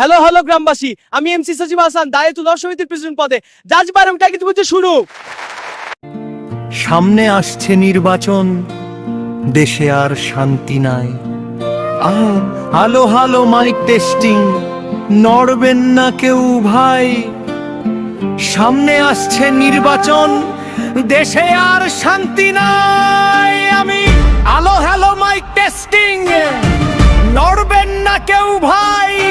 Hello hello গ্রামবাসী। আমি MC Sajib Hasan দায়িত্ব দশ সমিতির প্রেসিডেন্ট পদে। যাজবার এবং টাকি বুঝে শুরু? সামনে আসছে নির্বাচন দেশে আর শান্তি নাই। আহ, হালো হালো মাইক টেস্টিং নড়বেন না কেউ ভাই। সামনে আসছে নির্বাচন দেশে আর শান্তি নাই। আমি আলো হ্যালো মাইক টেস্টিং নড়বেন না কেউ ভাই।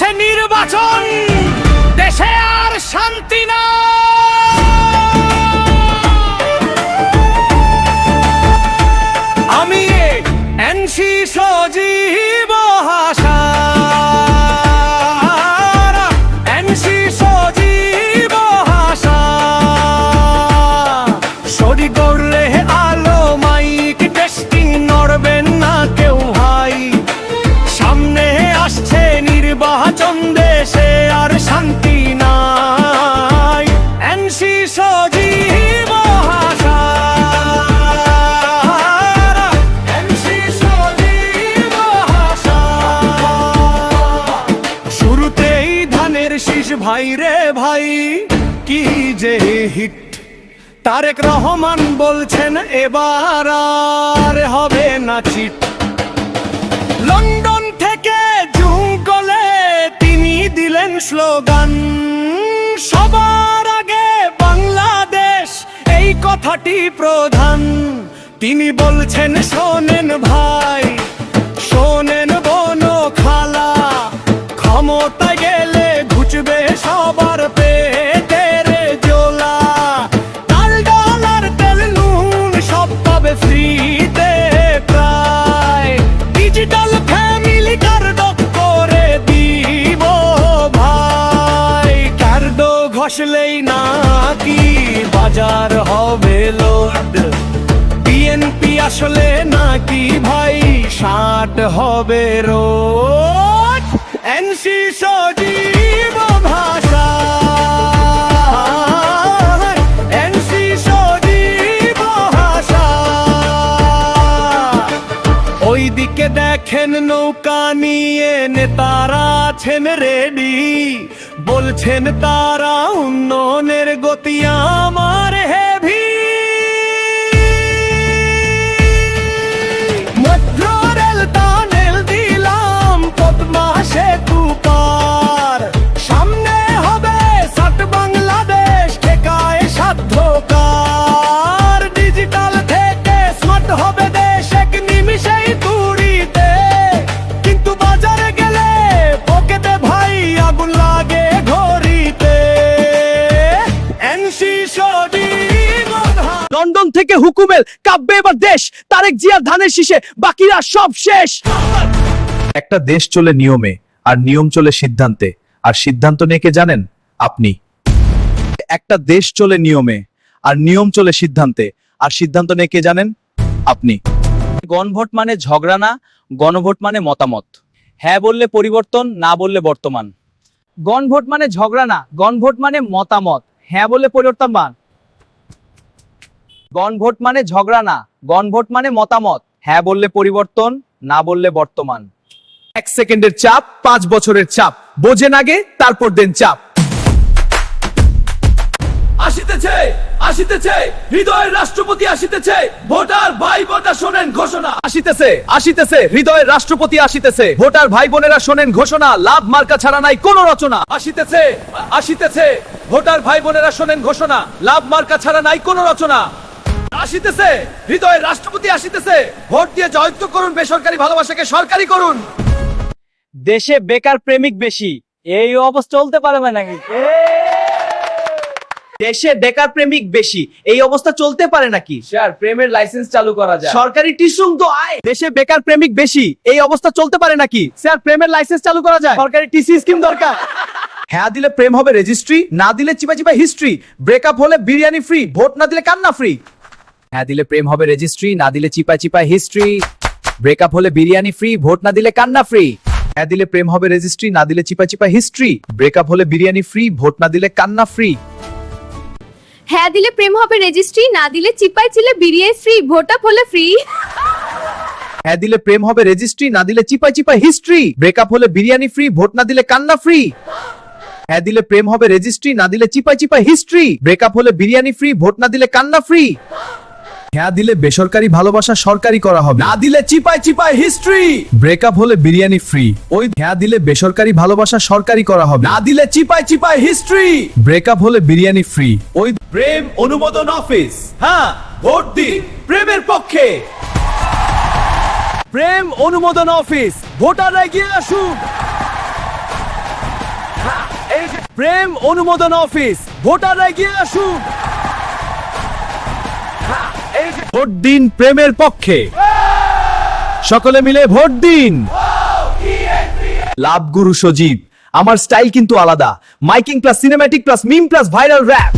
আসছে নির্বাচন! ভাই রে ভাই, কি যে হিট। তারেক রহমান বলছেন, এবার আর হবে না চিট। লন্ডন থেকে জুঙ্গলে তিনি দিলেন স্লোগান, সবার কথাটি প্রধান। তিনি বলছেন, শোনেন ভাই, শোনেন বোন খালা ক্ষমতা গেলে ঘুচবে সবার পেটের জোলা ডাল ডলার তেল নুন সব পাবে ফ্রিতে প্রায়। ডিজিটাল ফ্যামিলি কার্ড করে দিব ভাই। কার্ড ঘষলেই নাকি বাজার হবে লোড। বিএনপি আসলে নাকি ভাই ষাট হবে রোড এনসি সজীব ভাষা। ভাষা। ওইদিকে দেখেন নৌকা নিয়ে নেতারা আছেন রেডি বলছেন তারা উন্নয়নের গতি আমার দেশ এক নিমিষেই তুড়িতে। কিন্তু বাজারে গেলে পকেটে ভাই আগুন লাগে ঘড়িতে। এনসি সজীব ধান লন্ডন থেকে হুকুমেল কাব্যে এবার দেশ তারেক জিয়ার ধানের শীষে বাকিরা সব শেষ। একটা দেশ চলে নিয়মে আর নিয়ম চলে সিদ্ধান্তে। আর সিদ্ধান্ত নিয়ে কে জানেন? আপনি। একটা দেশ চলে নিয়মে আর নিয়ম চলে সিদ্ধান্তে। আর সিদ্ধান্ত নিয়ে কে জানেন? আপনি। গণভোট মানে ঝগড়া না, গণভোট মানে মতামত। হ্যাঁ বললে পরিবর্তন, না বললে বর্তমান। গণভোট মানে ঝগড়া না, গণভোট মানে মতামত। হ্যাঁ বললে পরিবর্তন মান। গণভোট মানে ঝগড়া না, গণভোট মানে মতামত। হ্যাঁ বললে পরিবর্তন, না বললে বর্তমান। এক সেকেন্ডের চাপ, পাঁচ বছরের চাপ। বোঝেন আগে, তারপর দেন চাপ। আসিতেছে। আসিতেছে হৃদয়ের রাষ্ট্রপতি আসিতেছে ভোটার ভাই ভোটার শোনেন ঘোষণা। আসিতেছে আসিতেছে হৃদয়ের রাষ্ট্রপতি আসিতেছে ভোটার ভাই বোনেরা শোনেন ঘোষণা লাভ মার্কা ছাড়া নাই কোনো রচনা। আসিতেছে আসিতেছে ভোটার ভাই বোনেরা শোনেন ঘোষণা লাভ মার্কা ছাড়া নাই কোনো রচনা। আসিতেছে হৃদয়ের রাষ্ট্রপতি আসিতেছে ভোট দিয়ে জয়ত্ব করুন বেসরকারি ভালোবাসাকে সরকারি করুন। দেশে বেকার প্রেমিক বেশি এই অবস্থা চলতে পারবে না নাকি? দেশে বেকার প্রেমিক বেশি। এই অবস্থা চলতে পারে নাকি? স্যার প্রেমের লাইসেন্স চালু করা যায়। সরকারি টিসুম তো আয়। দেশে বেকার প্রেমিক বেশি। এই অবস্থা চলতে পারে নাকি? স্যার প্রেমের লাইসেন্স চালু করা যায়। সরকারি টিসি স্কিম দরকার। হ্যাঁ দিলে প্রেম হবে রেজিস্ট্রি না দিলে চিপা চিপা হিস্ট্রি ব্রেকআপ হলে বিরিয়ানি ফ্রি ভোট না দিলে কান্না ফ্রি হ্যাঁ দিলে প্রেম হবে রেজিস্ট্রি না দিলে চিপা চিপা হিস্ট্রি ব্রেকআপ হলে বিরিয়ানি ফ্রি ভোট না দিলে কান্না ফ্রি হ্যাঁ দিলে প্রেম হবে রেজিস্ট্রি না দিলে চিপা চিপা হিস্ট্রি ব্রেকআপ হলে বিরিয়ানি ফ্রি ভোট না দিলে কান্না ফ্রি হ্যাঁ দিলে প্রেম হবে রেজিস্ট্রি না দিলে চিপাই চিলে বিরিয়ে ফ্রি ভোট আপ হলে ফ্রি হ্যাঁ দিলে প্রেম হবে রেজিস্ট্রি না দিলে চিপাই চিপাই হিস্ট্রি ব্রেকআপ হলে বিরিয়ানি ফ্রি ভোট না দিলে কান্না ফ্রি হ্যাঁ দিলে প্রেম হবে রেজিস্ট্রি না দিলে চিপাই চিপাই হিস্ট্রি ব্রেকআপ হলে বিরিয়ানি ফ্রি ভোট না দিলে কান্না ফ্রি হ্যাঁ দিলে বেসরকারি ভালোবাসা সরকারি করা হবে। না দিলে চিপাই চিপাই হিস্ট্রি ব্রেকআপ হলে বিরিয়ানি ফ্রি ওই হ্যাঁ দিলে বেসরকারি ভালোবাসা সরকারি করা হবে। না দিলে চিপাই চিপাই হিস্ট্রি ব্রেকআপ হলে বিরিয়ানি ফ্রি ওই প্রেম অনুমোদন অফিস হ্যাঁ ভোট দিন প্রেমের পক্ষে। প্রেম অনুমোদন অফিস ভোটাররা এগিয়ে আসুন। হ্যাঁ, প্রেম অনুমোদন অফিস ভোটাররা এগিয়ে আসুন। ভোট দিন প্রেমের পক্ষে। সকলে মিলে ভোট দিন। লাভ গুরু সজীব আমার স্টাইল কিন্তু আলাদা। Miking plus cinematic plus meme plus viral rap